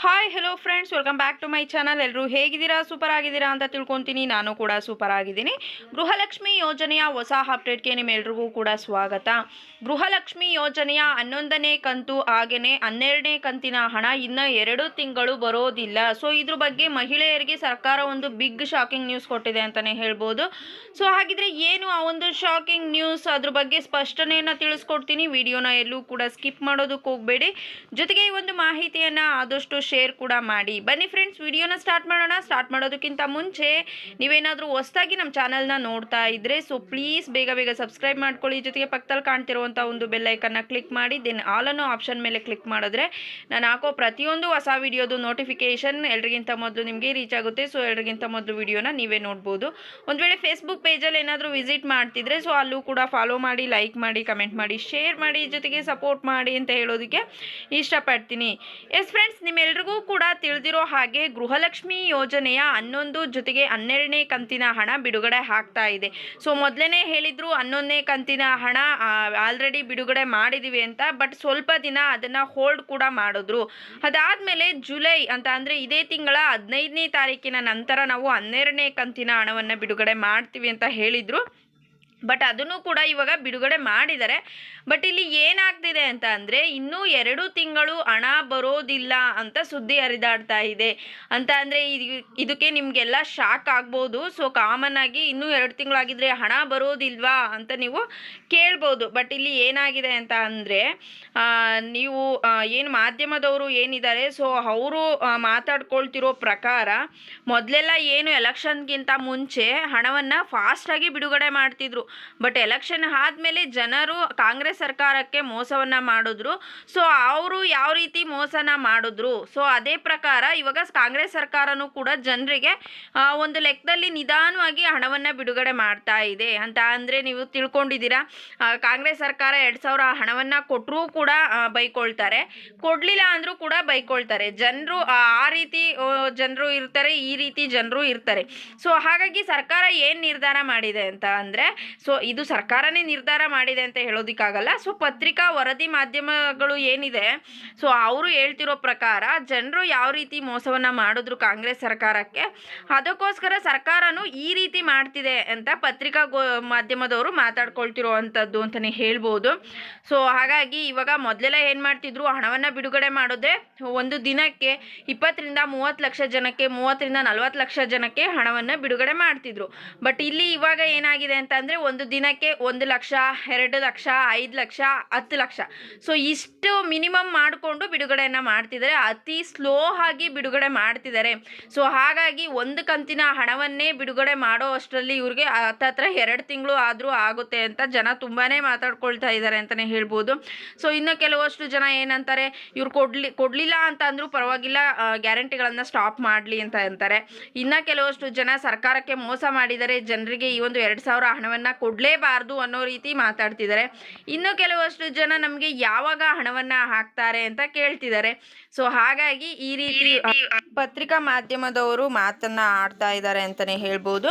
Hi hello friends welcome back to my channel ಎಲ್ಲರೂ ಹೇಗಿದ್ದೀರಾ? Super ಆಗಿದ್ದೀರಾ ಅಂತ ತಿಳ್ಕೊತೀನಿ. ನಾನು ಕೂಡ ಸೂಪರ್ ಆಗಿದ್ದೀನಿ. ಗೃಹಲಕ್ಷ್ಮಿ ಯೋಜನೆಯ ಹೊಸ ಅಪ್ಡೇಟ್ಗೆ ನಿಮ್ಮೆಲ್ರಿಗೂ ಕೂಡ ಸ್ವಾಗತ. ಗೃಹಲಕ್ಷ್ಮಿ ಯೋಜನೆಯ ಹನ್ನೊಂದನೇ ಕಂತು ಹಾಗೆಯೇ ಹನ್ನೆರಡನೇ ಕಂತಿನ ಹಣ ಇನ್ನು ಎರಡು ತಿಂಗಳು ಬರೋದಿಲ್ಲ. ಸೊ ಇದ್ರ ಬಗ್ಗೆ ಮಹಿಳೆಯರಿಗೆ ಸರ್ಕಾರ ಒಂದು ಬಿಗ್ ಶಾಕಿಂಗ್ ನ್ಯೂಸ್ ಕೊಟ್ಟಿದೆ ಅಂತಲೇ ಹೇಳ್ಬೋದು. ಸೊ ಹಾಗಿದ್ರೆ ಏನು ಆ ಒಂದು ಶಾಕಿಂಗ್ ನ್ಯೂಸ್ ಅದ್ರ ಬಗ್ಗೆ ಸ್ಪಷ್ಟನೆಯನ್ನು ತಿಳಿಸ್ಕೊಡ್ತೀನಿ. ವಿಡಿಯೋನ ಎಲ್ಲೂ ಕೂಡ ಸ್ಕಿಪ್ ಮಾಡೋದಕ್ಕೆ ಹೋಗಬೇಡಿ. ಜೊತೆಗೆ ಈ ಒಂದು ಮಾಹಿತಿಯನ್ನು ಆದಷ್ಟು ಶೇರ್ ಕೂಡ ಮಾಡಿ. ಬನ್ನಿ ಫ್ರೆಂಡ್ಸ್ ವಿಡಿಯೋನ ಸ್ಟಾರ್ಟ್ ಮಾಡೋಣ. ಸ್ಟಾರ್ಟ್ ಮಾಡೋದಕ್ಕಿಂತ ಮುಂಚೆ ನೀವೇನಾದರೂ ಹೊಸದಾಗಿ ನಮ್ಮ ಚಾನಲ್ನ ನೋಡ್ತಾ ಇದ್ದರೆ ಸೊ ಪ್ಲೀಸ್ ಬೇಗ ಬೇಗ ಸಬ್ಸ್ಕ್ರೈಬ್ ಮಾಡ್ಕೊಳ್ಳಿ. ಜೊತೆಗೆ ಪಕ್ಕದಲ್ಲಿ ಕಾಣ್ತಿರುವಂಥ ಒಂದು ಬೆಲ್ಲೈಕನ್ನ ಕ್ಲಿಕ್ ಮಾಡಿ ದೆನ್ ಆಲ್ ಅನ್ನೋ ಆಪ್ಷನ್ ಮೇಲೆ ಕ್ಲಿಕ್ ಮಾಡಿದ್ರೆ ನಾನು ಹಾಕೋ ಪ್ರತಿಯೊಂದು ಹೊಸ ವಿಡಿಯೋದು ನೋಟಿಫಿಕೇಶನ್ ಎಲ್ರಿಗಿಂತ ಮೊದಲು ನಿಮಗೆ ರೀಚ್ ಆಗುತ್ತೆ. ಸೊ ಎಲ್ರಿಗಿಂತ ಮೊದಲು ವಿಡಿಯೋನ ನೀವೇ ನೋಡ್ಬೋದು. ಒಂದು ವೇಳೆ ಫೇಸ್ಬುಕ್ ಪೇಜಲ್ಲಿ ಏನಾದರೂ ವಿಸಿಟ್ ಮಾಡ್ತಿದ್ರೆ ಸೊ ಅಲ್ಲೂ ಕೂಡ ಫಾಲೋ ಮಾಡಿ ಲೈಕ್ ಮಾಡಿ ಕಮೆಂಟ್ ಮಾಡಿ ಶೇರ್ ಮಾಡಿ, ಜೊತೆಗೆ ಸಪೋರ್ಟ್ ಮಾಡಿ ಅಂತ ಹೇಳೋದಕ್ಕೆ ಇಷ್ಟಪಡ್ತೀನಿ. ಎಸ್ ಫ್ರೆಂಡ್ಸ್ ನಿಮ್ಮೆಲ್ರಿಗೂ ಕೂಡ ತಿಳಿದಿರೋ ಹಾಗೆ ಗೃಹಲಕ್ಷ್ಮಿ ಯೋಜನೆಯ ಹನ್ನೊಂದು ಜೊತೆಗೆ ಹನ್ನೆರಡನೇ ಕಂತಿನ ಹಣ ಬಿಡುಗಡೆ ಆಗ್ತಾ ಇದೆ. ಸೊ, ಮೊದಲನೇ ಹೇಳಿದ್ರು ಹನ್ನೊಂದನೇ ಕಂತಿನ ಹಣ ಆಲ್ರೆಡಿ ಬಿಡುಗಡೆ ಮಾಡಿದ್ದೀವಿ ಅಂತ ಬಟ್ ಸ್ವಲ್ಪ ದಿನ ಅದನ್ನು ಹೋಲ್ಡ್ ಕೂಡ ಮಾಡಿದ್ರು. ಅದಾದಮೇಲೆ ಜುಲೈ ಅಂತ ಅಂದರೆ ಇದೇ ತಿಂಗಳ ಹದಿನೈದನೇ ತಾರೀಕಿನ ನಂತರ ನಾವು ಹನ್ನೆರಡನೇ ಕಂತಿನ ಹಣವನ್ನು ಬಿಡುಗಡೆ ಮಾಡ್ತೀವಿ ಅಂತ ಹೇಳಿದರು. ಬಟ್ ಅದನ್ನು ಕೂಡ ಇವಾಗ ಬಿಡುಗಡೆ ಮಾಡಿದ್ದಾರೆ. ಬಟ್ ಇಲ್ಲಿ ಏನಾಗ್ತಿದೆ ಅಂತ ಅಂದರೆ, ಇನ್ನೂ ಎರಡು ತಿಂಗಳು ಹಣ ಬರೋದಿಲ್ಲ ಅಂತ ಸುದ್ದಿ ಹರಿದಾಡ್ತಾ ಇದೆ. ಅಂತ ಅಂದರೆ ಇದಕ್ಕೆ ನಿಮಗೆಲ್ಲ ಶಾಕ್ ಆಗ್ಬೋದು. ಸೊ ಕಾಮನ್ ಆಗಿ ಇನ್ನೂ ಎರಡು ತಿಂಗಳಾಗಿದ್ರೆ ಹಣ ಬರೋದಿಲ್ವಾ ಅಂತ ನೀವು ಕೇಳ್ಬೋದು. ಬಟ್ ಇಲ್ಲಿ ಏನಾಗಿದೆ ಅಂತ ಅಂದರೆ ನೀವು ಏನು ಮಾಧ್ಯಮದವರು ಏನಿದ್ದಾರೆ ಸೊ ಅವರು ಮಾತಾಡ್ಕೊಳ್ತಿರೋ ಪ್ರಕಾರ ಮೊದಲೆಲ್ಲ ಏನು ಎಲೆಕ್ಷನ್ಗಿಂತ ಮುಂಚೆ ಹಣವನ್ನು ಫಾಸ್ಟಾಗಿ ಬಿಡುಗಡೆ ಮಾಡ್ತಿದ್ರು. ಬಟ್ ಎಲೆಕ್ಷನ್ ಆದಮೇಲೆ ಜನರು ಕಾಂಗ್ರೆಸ್ ಸರ್ಕಾರಕ್ಕೆ ಮೋಸವನ್ನು ಮಾಡಿದ್ರು. ಸೊ ಅವರು ಯಾವ ರೀತಿ ಮೋಸನ ಮಾಡಿದ್ರು? ಸೊ ಅದೇ ಪ್ರಕಾರ ಇವಾಗ ಕಾಂಗ್ರೆಸ್ ಸರ್ಕಾರನೂ ಕೂಡ ಜನರಿಗೆ ಒಂದು ಲೆಕ್ಕದಲ್ಲಿ ನಿಧಾನವಾಗಿ ಹಣವನ್ನು ಬಿಡುಗಡೆ ಮಾಡ್ತಾ ಇದೆ. ಅಂತ ಅಂದರೆ ನೀವು ತಿಳ್ಕೊಂಡಿದ್ದೀರಾ? ಕಾಂಗ್ರೆಸ್ ಸರ್ಕಾರ ಎರಡು ಸಾವಿರ ಹಣವನ್ನು ಕೊಟ್ಟರೂ ಕೂಡ ಬೈಕೊಳ್ತಾರೆ. ಕೊಡಲಿಲ್ಲ ಅಂದರೂ ಕೂಡ ಬೈಕೊಳ್ತಾರೆ. ಜನರು, ಆ ರೀತಿ ಜನರು ಇರ್ತಾರೆ, ಈ ರೀತಿ ಜನರು ಇರ್ತಾರೆ. ಸೊ ಹಾಗಾಗಿ ಸರ್ಕಾರ ಏನು ನಿರ್ಧಾರ ಮಾಡಿದೆ ಅಂತ ಅಂದರೆ ಸೊ ಇದು ಸರ್ಕಾರನೇ ನಿರ್ಧಾರ ಮಾಡಿದೆ ಅಂತ ಹೇಳೋದಕ್ಕಾಗಲ್ಲ. ಸೊ ಪತ್ರಿಕಾ ವರದಿ ಮಾಧ್ಯಮಗಳು ಏನಿದೆ, ಸೊ ಅವರು ಹೇಳ್ತಿರೋ ಪ್ರಕಾರ ಜನರು ಯಾವ ರೀತಿ ಮೋಸವನ್ನು ಮಾಡಿದ್ರು ಕಾಂಗ್ರೆಸ್ ಸರ್ಕಾರಕ್ಕೆ, ಅದಕ್ಕೋಸ್ಕರ ಸರ್ಕಾರನು ಈ ರೀತಿ ಮಾಡ್ತಿದೆ ಅಂತ ಪತ್ರಿಕಾ ಗೋ, ಮಾಧ್ಯಮದವರು ಮಾತಾಡ್ಕೊಳ್ತಿರೋ ಅಂಥದ್ದು ಅಂತಲೇ ಹೇಳ್ಬೋದು. ಸೊ ಹಾಗಾಗಿ ಇವಾಗ ಮೊದಲೆಲ್ಲ ಏನು ಮಾಡ್ತಿದ್ರು, ಹಣವನ್ನು ಬಿಡುಗಡೆ ಮಾಡೋದೇ ಒಂದು ದಿನಕ್ಕೆ ಇಪ್ಪತ್ತರಿಂದ ಮೂವತ್ತು ಲಕ್ಷ ಜನಕ್ಕೆ, ಮೂವತ್ತರಿಂದ ನಲವತ್ತು ಲಕ್ಷ ಜನಕ್ಕೆ ಹಣವನ್ನು ಬಿಡುಗಡೆ ಮಾಡ್ತಿದ್ರು. ಬಟ್ ಇಲ್ಲಿ ಇವಾಗ ಏನಾಗಿದೆ ಅಂತ ಅಂದರೆ ಒಂದು ದಿನಕ್ಕೆ ಒಂದು ಲಕ್ಷ, ಎರಡು ಲಕ್ಷ, ಐದು ಲಕ್ಷ, ಹತ್ತು ಲಕ್ಷ. ಸೊ ಇಷ್ಟು ಮಿನಿಮಮ್ ಮಾಡಿಕೊಂಡು ಬಿಡುಗಡೆಯನ್ನು ಮಾಡ್ತಿದ್ದಾರೆ. ಅತಿ ಸ್ಲೋ ಆಗಿ ಬಿಡುಗಡೆ ಮಾಡ್ತಿದ್ದಾರೆ. ಸೊ ಹಾಗಾಗಿ ಒಂದು ಕಂತಿನ ಹಣವನ್ನೇ ಬಿಡುಗಡೆ ಮಾಡೋ ಅಷ್ಟರಲ್ಲಿ ಇವ್ರಿಗೆ ಹತ್ತತ್ರ ಎರಡು ತಿಂಗಳು ಆದರೂ ಆಗುತ್ತೆ ಅಂತ ಜನ ತುಂಬಾ ಮಾತಾಡ್ಕೊಳ್ತಾ ಇದ್ದಾರೆ ಅಂತಲೇ ಹೇಳ್ಬೋದು. ಸೊ ಇನ್ನು ಕೆಲವಷ್ಟು ಜನ ಏನಂತಾರೆ, ಇವ್ರು ಕೊಡ್ಲಿ, ಕೊಡಲಿಲ್ಲ ಅಂತ ಅಂದರೂ ಪರವಾಗಿಲ್ಲ ಗ್ಯಾರಂಟಿಗಳನ್ನು ಸ್ಟಾಪ್ ಮಾಡಲಿ ಅಂತ ಅಂತಾರೆ. ಇನ್ನು ಕೆಲವಷ್ಟು ಜನ ಸರ್ಕಾರಕ್ಕೆ ಮೋಸ ಮಾಡಿದರೆ ಜನರಿಗೆ ಈ ಒಂದು ಎರಡು ಸಾವಿರ ಹಣವನ್ನು ಕೊಡಲೇಬಾರ್ದು ಅನ್ನೋ ರೀತಿ ಮಾತಾಡ್ತಿದ್ದಾರೆ. ಇನ್ನು ಕೆಲವಷ್ಟು ಜನ ನಮಗೆ ಯಾವಾಗ ಹಣವನ್ನು ಹಾಕ್ತಾರೆ ಅಂತ ಕೇಳ್ತಿದ್ದಾರೆ. ಸೊ ಹಾಗಾಗಿ ಈ ರೀತಿ ಪತ್ರಿಕಾ ಮಾಧ್ಯಮದವರು ಮಾತನ್ನ ಆಡ್ತಾ ಇದ್ದಾರೆ ಅಂತಲೇ ಹೇಳ್ಬೋದು.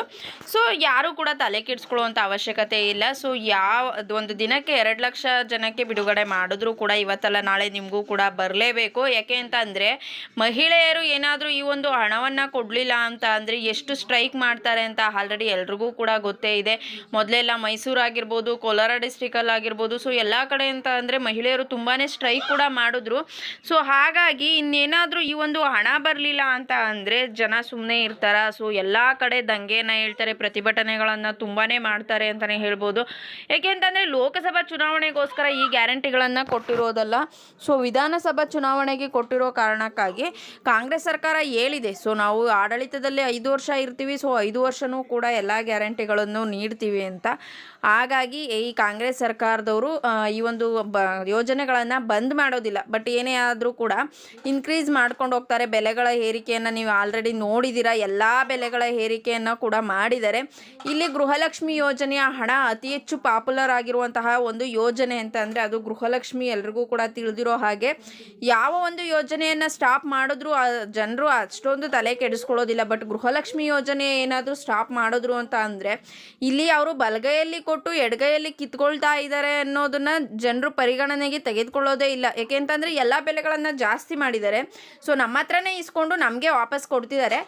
ಸೊ ಯಾರು ಕೂಡ ತಲೆ ಕೆಡಿಸ್ಕೊಳ್ಳುವಂಥ ಅವಶ್ಯಕತೆ ಇಲ್ಲ. ಸೊ ಯಾವ, ಒಂದು ದಿನಕ್ಕೆ ಎರಡು ಲಕ್ಷ ಜನಕ್ಕೆ ಬಿಡುಗಡೆ ಮಾಡಿದ್ರು ಕೂಡ ಇವತ್ತಲ್ಲ ನಾಳೆ ನಿಮಗೂ ಕೂಡ ಬರಲೇಬೇಕು. ಯಾಕೆ ಅಂತ ಅಂದರೆ, ಮಹಿಳೆಯರು ಏನಾದರೂ ಈ ಒಂದು ಹಣವನ್ನು ಕೊಡಲಿಲ್ಲ ಅಂತ ಅಂದರೆ ಎಷ್ಟು ಸ್ಟ್ರೈಕ್ ಮಾಡ್ತಾರೆ ಅಂತ ಆಲ್ರೆಡಿ ಎಲ್ರಿಗೂ ಕೂಡ ಗೊತ್ತೇ ಇದೆ. ಮೊದಲೆಲ್ಲ ಮೈಸೂರು ಆಗಿರ್ಬೋದು, ಕೋಲಾರ ಡಿಸ್ಟಿಕಲ್ಲಿ ಆಗಿರ್ಬೋದು. ಸೊ ಎಲ್ಲ ಕಡೆ ಅಂತ ಅಂದರೆ ಮಹಿಳೆಯರು ತುಂಬಾ ಸ್ಟ್ರೈಕ್ ಕೂಡ ಮಾಡಿದ್ರು. ಸೊ ಹಾಗಾಗಿ ಇನ್ನೇನಾದರೂ ಈ ಒಂದು ಹಣ ಬರಲಿಲ್ಲ ಅಂತ ಅಂದರೆ ಜನ ಸುಮ್ಮನೆ ಇರ್ತಾರ. ಸೊ ಎಲ್ಲ ಕಡೆ ದಂಗೆನ ಹೇಳ್ತಾರೆ, ಪ್ರತಿಭಟನೆಗಳನ್ನು ತುಂಬಾ ಮಾಡ್ತಾರೆ ಅಂತಲೇ ಹೇಳ್ಬೋದು. ಏಕೆಂತಂದರೆ ಲೋಕಸಭಾ ಚುನಾವಣೆಗೋಸ್ಕರ ಈ ಗ್ಯಾರಂಟಿಗಳನ್ನು ಕೊಟ್ಟಿರೋದಲ್ಲ. ಸೊ ವಿಧಾನಸಭಾ ಚುನಾವಣೆಗೆ ಕೊಟ್ಟಿರೋ ಕಾರಣಕ್ಕಾಗಿ ಕಾಂಗ್ರೆಸ್ ಸರ್ಕಾರ ಹೇಳಿದೆ. ಸೊ ನಾವು ಆಡಳಿತದಲ್ಲಿ ಐದು ವರ್ಷ ಇರ್ತೀವಿ. ಸೊ ಐದು ವರ್ಷವೂ ಕೂಡ ಎಲ್ಲ ಗ್ಯಾರಂಟಿಗಳನ್ನು ನೀಡ್ತೀವಿ ಅಂತ. ಹಾಗಾಗಿ ಈ ಕಾಂಗ್ರೆಸ್ ಸರ್ಕಾರದವರು ಈ ಒಂದು ಬ, ಯೋಜನೆಗಳನ್ನು ಬಂದ್ ಮಾಡೋದಿಲ್ಲ. ಬಟ್ ಏನೇ ಆದರೂ ಕೂಡ ಇನ್ಕ್ರೀಸ್ ಮಾಡ್ಕೊಂಡು ಹೋಗ್ತಾರೆ. ಬೆಲೆಗಳ ಏರಿಕೆಯನ್ನು ನೀವು ಆಲ್ರೆಡಿ ನೋಡಿದ್ದೀರಾ ಎಲ್ಲ ಬೆಲೆಗಳ ಏರಿಕೆಯನ್ನು ಕೂಡ ಮಾಡಿದ್ದಾರೆ. ಇಲ್ಲಿ ಗೃಹಲಕ್ಷ್ಮಿ ಯೋಜನೆಯ ಹಣ ಅತಿ ಹೆಚ್ಚು ಪಾಪ್ಯುಲರ್ ಆಗಿರುವಂತಹ ಒಂದು ಯೋಜನೆ ಅಂತ ಅದು ಗೃಹಲಕ್ಷ್ಮಿ ಎಲ್ರಿಗೂ ಕೂಡ ತಿಳಿದಿರೋ ಹಾಗೆ ಯಾವ ಒಂದು ಯೋಜನೆಯನ್ನು ಸ್ಟಾಪ್ ಮಾಡಿದ್ರು ಜನರು ಅಷ್ಟೊಂದು ತಲೆ ಕೆಡಿಸ್ಕೊಳ್ಳೋದಿಲ್ಲ. ಬಟ್ ಗೃಹಲಕ್ಷ್ಮಿ ಯೋಜನೆ ಏನಾದರೂ ಸ್ಟಾಪ್ ಮಾಡಿದ್ರು ಅಂತ ಅಂದರೆ ಇಲ್ಲಿ ಅವರು ಬಲ ಬಲಗೈಯಲ್ಲಿ ಕೊಟ್ಟು ಎಡಗೈಯಲ್ಲಿ ಕಿತ್ಕೊಳ್ತಾ ಇದ್ದಾರೆ ಅನ್ನೋದನ್ನ ಜನರು ಪರಿಗಣನೆಗೆ ತೆಗೆದುಕೊಳ್ಳೋದೇ ಇಲ್ಲ. ಯಾಕೆಂತಂದ್ರೆ ಎಲ್ಲ ಬೆಲೆಗಳನ್ನು ಜಾಸ್ತಿ ಮಾಡಿದ್ದಾರೆ. ಸೊ ನಮ್ಮ ಹತ್ರನೇ ಇಸ್ಕೊಂಡು ನಮಗೆ ವಾಪಸ್ ಕೊಡ್ತಿದ್ದಾರೆ.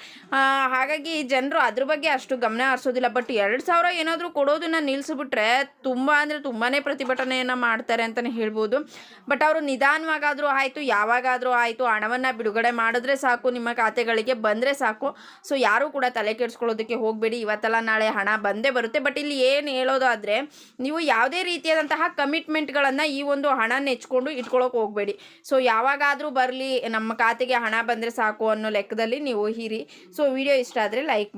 ಹಾಗಾಗಿ ಜನರು ಅದ್ರ ಬಗ್ಗೆ ಅಷ್ಟು ಗಮನ ಹರಿಸೋದಿಲ್ಲ. ಬಟ್ ಎರಡು ಸಾವಿರ ಏನಾದರೂ ಕೊಡೋದನ್ನ ನಿಲ್ಲಿಸ್ಬಿಟ್ರೆ ತುಂಬ ಅಂದರೆ ತುಂಬಾ ಪ್ರತಿಭಟನೆಯನ್ನು ಮಾಡ್ತಾರೆ ಅಂತಲೇ ಹೇಳ್ಬೋದು. ಬಟ್ ಅವರು ನಿಧಾನವಾಗಾದರೂ ಆಯಿತು, ಯಾವಾಗಾದರೂ ಆಯಿತು, ಹಣವನ್ನು ಬಿಡುಗಡೆ ಮಾಡಿದ್ರೆ ಸಾಕು, ನಿಮ್ಮ ಖಾತೆಗಳಿಗೆ ಬಂದರೆ ಸಾಕು. ಸೊ ಯಾರೂ ಕೂಡ ತಲೆ ಕೆಡಿಸ್ಕೊಳ್ಳೋದಕ್ಕೆ ಹೋಗಬೇಡಿ. ಇವತ್ತಲ್ಲ ನಾಳೆ ಹಣ ಬಂದೇ ಬರುತ್ತೆ. ಬಟ್ ಇಲ್ಲಿ ಏನು ಹೇಳೋದಾದರೆ, ನೀವು ಯಾವುದೇ ರೀತಿಯಾದಂತಹ ಕಮಿಟ್ಮೆಂಟ್ಗಳನ್ನು ಈ ಒಂದು ಹಣ ನೆಚ್ಕೊಂಡು ಇಟ್ಕೊಳ್ಳೋಕೆ ಹೋಗಬೇಡಿ. ಸೊ ಯಾವಾಗಾದರೂ ಬರಲಿ, ನಮ್ಮ ಖಾತೆಗೆ ಹಣ ಬಂದರೆ ಸಾಕು ಅನ್ನೋ ಲೆಕ್ಕದಲ್ಲಿ ನೀವು ಹೀರಿ ಸೊ ವಿಡಿಯೋ ಇಷ್ಟ ಆದರೆ ಲೈಕ್ ಮಾಡಿ.